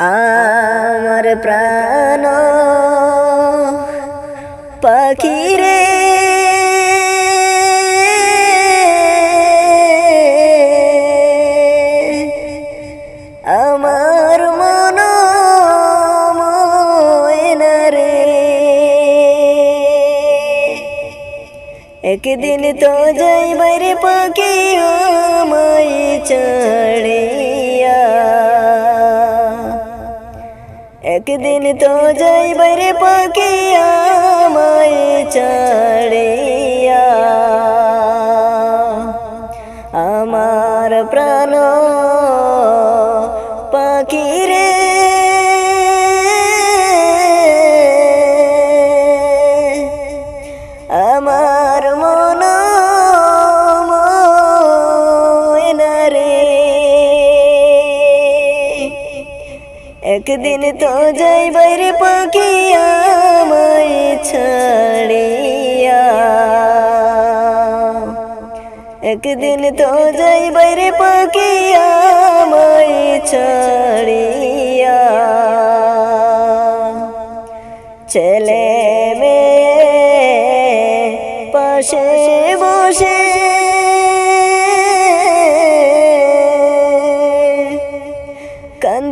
আমার প্রাণ পাখিরে। আমার মন রে একদিন তো যাইবার পাখি আমায় চড়িয়া একদিন তো যাইবার পাখিয়া মায়ে চড়িয়া একদিন তো যাইবার পাখি আমায় ছাড়িয়া। একদিন তো যাইবার পাখি আমায় ছাড়িয়া। ছেলে মেয়ে পাশে বসে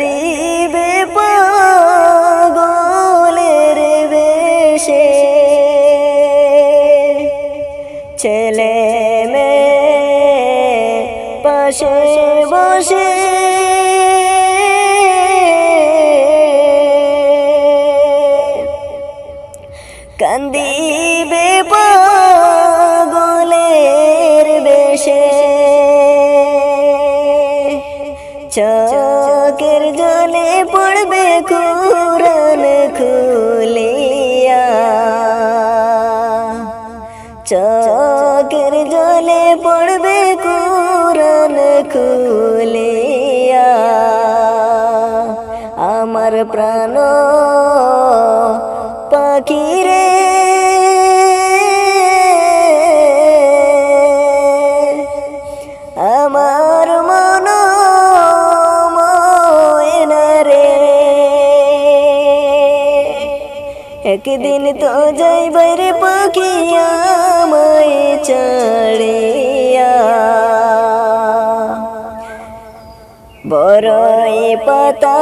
কান্দিবে পাগলের বেশে। ছেলে মেয়ে পাশে বসে জলে পড়বে কোরআন খুলিয়া। চকের জলে পড়বে কোরআন খুলিয়া। আমার প্রাণ একদিন তো যাইবার পাখি আমায় চড়িয়া বড়ই পাতা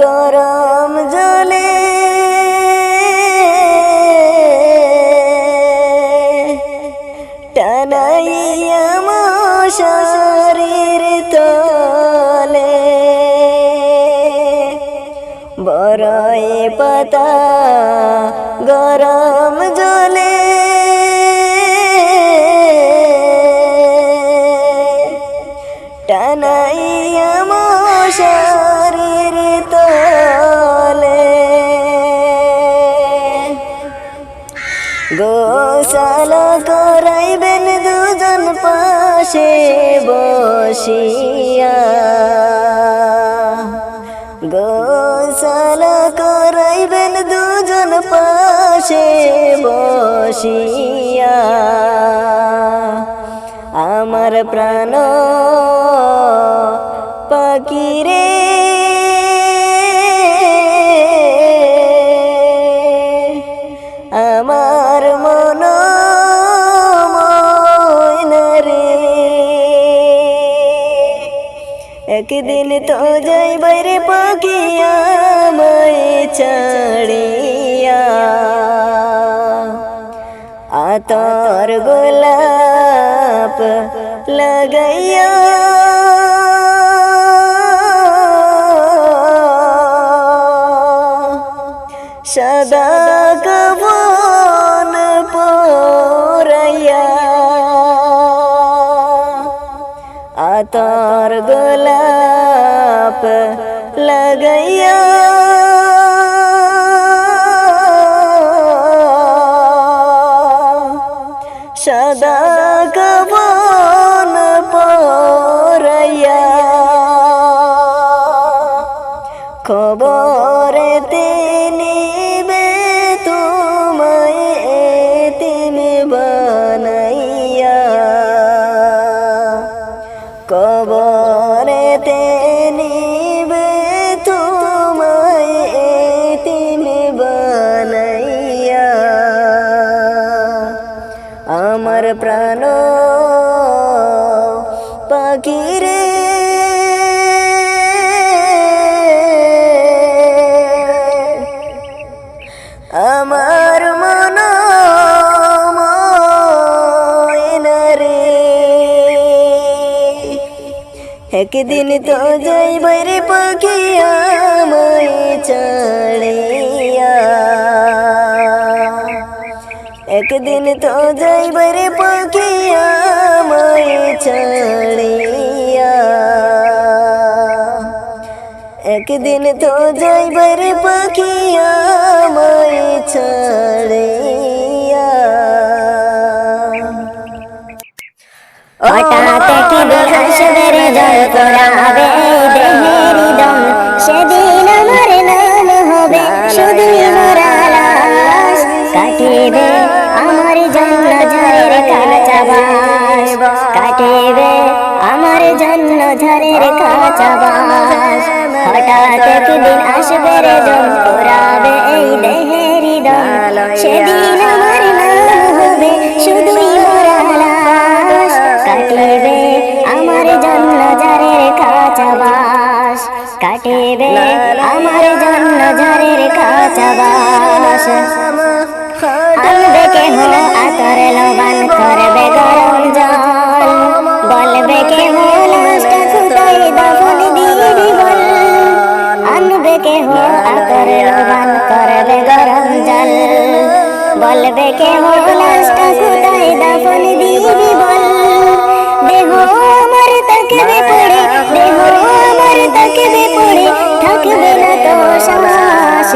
গরম জলে বড়ই পাতা গরম জলে। টানাইয়া মশারির তলে। গোশালা করাইবেন দুজন পাশে বসিয়া। গোশালা পাশে বসিয়া আমার প্রাণ পাখি রে আমার মন রে একদিন তো যাইবার পাখি আমায় ছাড়িয়া লাগাইয়া একদিন তো যাইবার পাখি আমায় ছাড়িয়া একদিন তো যাইবার পাখি আমায় ছাড়িয়া একদিন তো যাইবার পাখি আমায় ছাড়িয়া একদিন আসবে রে জল পড়াবে দেহের দম। সেদিন আমার নাম হবে শুধুই মোরা কাটিবে আমার জন্য ঝড়ের কাঁচা কাটিবে আমার জন্য ঝড়ের কাঁচা হঠাৎ একদিন আসবে রে জল পড়াবে এই দেহের দম। সেদিন আমার নাম হবে, শুধুই মোরা কাটিবে বাস কাটিবে আমার জন্য ঝড়ের কাঁচা বাস আনবে কেহ আতর লবান করবে গরম জল বলবে কেহ লাশটা খুদাই দাফন দিবি বল আনবে কেহ আতর লবান করবে গরম জল বলবে কেহ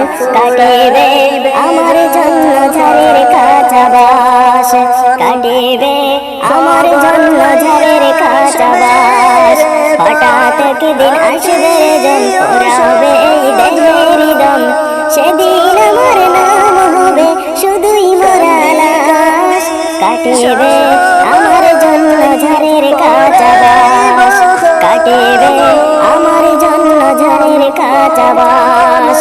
শ্বাস কাটিবে আমার জন্য ঝড়ের কাঁচা বাস কাটিবে আমার জন্য ঝড়ের কাঁচা বাস হঠাৎ একদিন আসবে জন, পড়াবে এই দেহের দম। সেদিন আমার নাম হবে শুধুই মরা লাশ। কাটিবে আমার জন্য ঝড়ের কাঁচা বাস কাটিবে আমার জন্য ঝড়ের কাঁচা বাস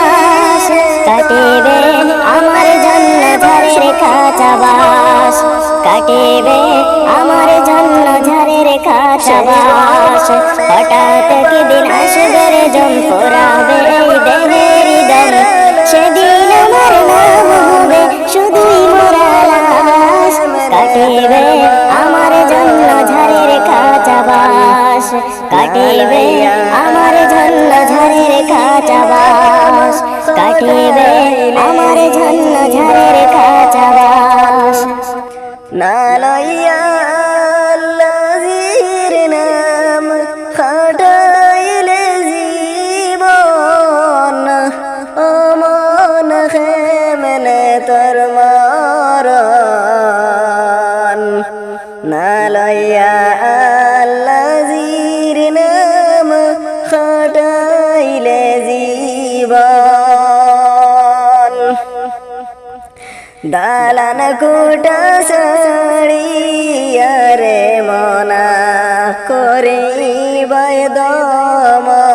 কাঁচা বাস হঠাৎ দিন আসবে রে জম পোড়াবে এই দেহের দম সেদিন আমার নাম হবে শুধুই মোরা কাটিবে আমার জন্য ঝড়ের কাঁচা কাটিবে আমার জন্য ঝড়ের কাঁচা কাটিবে দালান কুটা সাড়িয়া রে মনা করে দমন।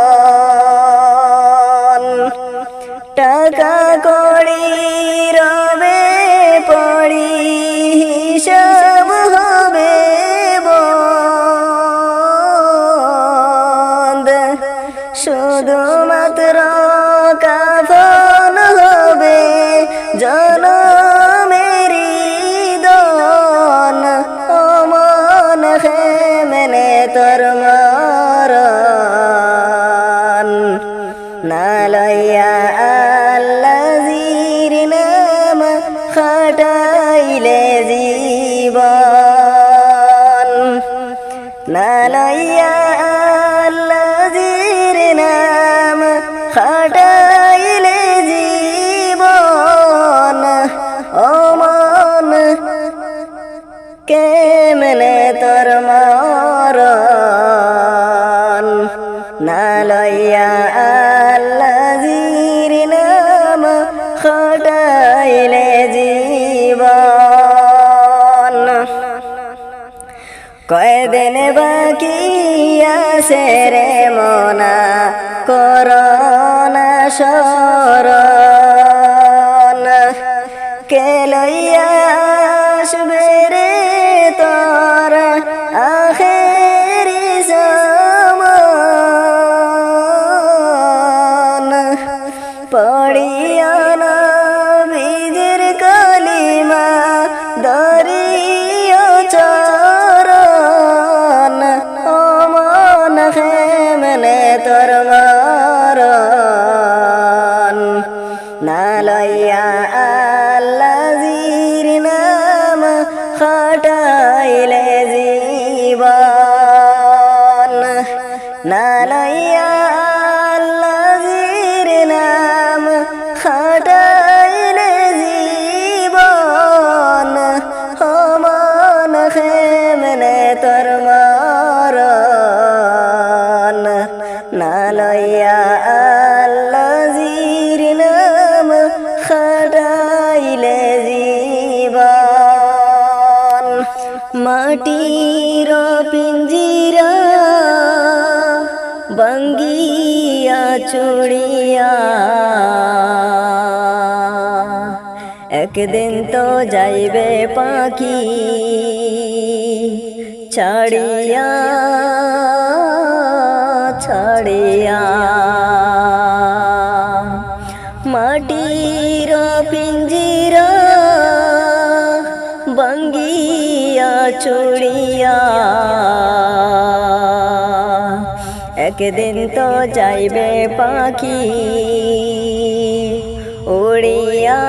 আসে রে মনা করোনা সর কে লইয়া মাটির পিঞ্জিরা বঙ্গিয়া চুড়িয়া। একদিন তো যাইবে পাখি ছাড়িয়া ছাড়িয়া। মাটির পিঞ্জিরা বঙ্গিয়া চুড়িয়া। একদিন তো যাইবে পাখি উড়িয়া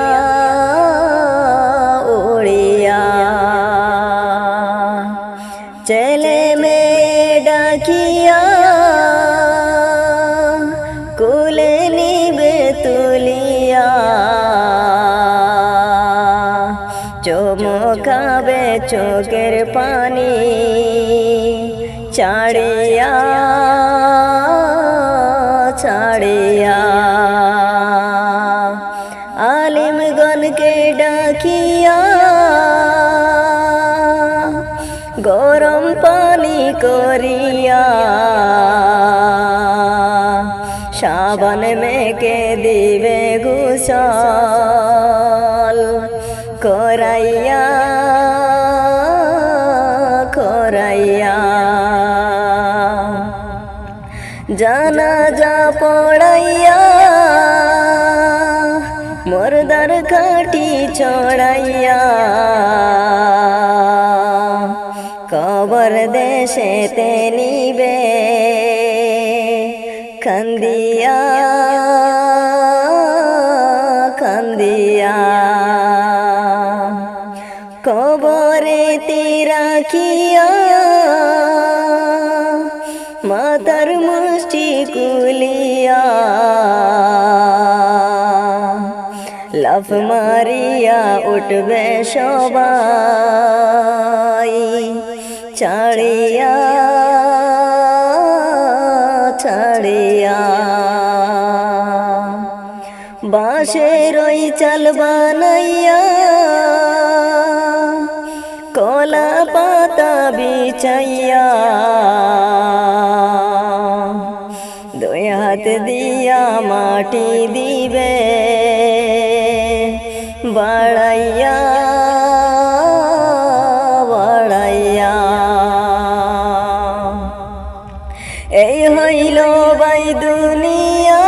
চমকাবে চোখের পানি ছাড়িয়া ছাড়িয়া। আলিমগণকে ডাকিয়া গরম পানি করিয়া সাবন মেকে দিবে গুসল করাইয়া কবরে তে রাখিয়া মাতার মুষ্টি কুলিয়া। লাফ মারিয়া উঠবে সবাই, ছাড়িয়া ছাড়িয়া। বাঁশের ওই চাল বানাইয়া কলা পাতা বিছাইয়া দুই হাত দিয়া মাটি দিবে, বাড়াইয়া বাড়াইয়া। এই হইল বাই দুনিয়া,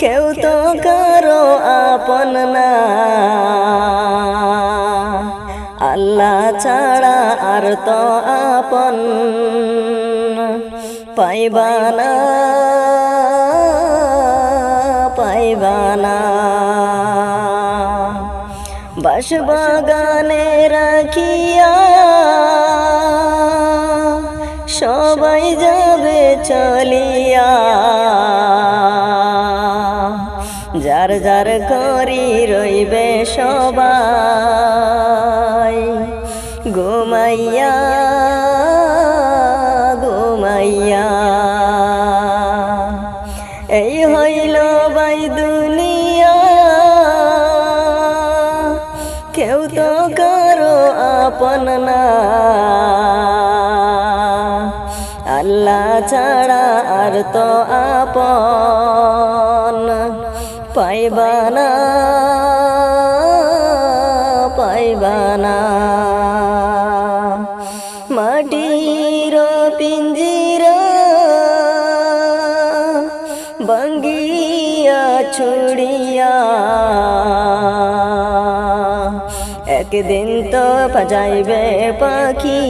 কেউ তো কারও আপন না। ছাড়া আর তো আপন পাইবানা পাইবানা বাস বাগানে রাখিয়া সবাই যাবে চলিয়া। যার যার করি রইবে সবাই ছাড়া আর তো আপন পাইবানা পাইবানা মাটির পিঞ্জিরা বঙ্গিয়া ছুড়িয়া একদিন তো বাজাইবে পাখি।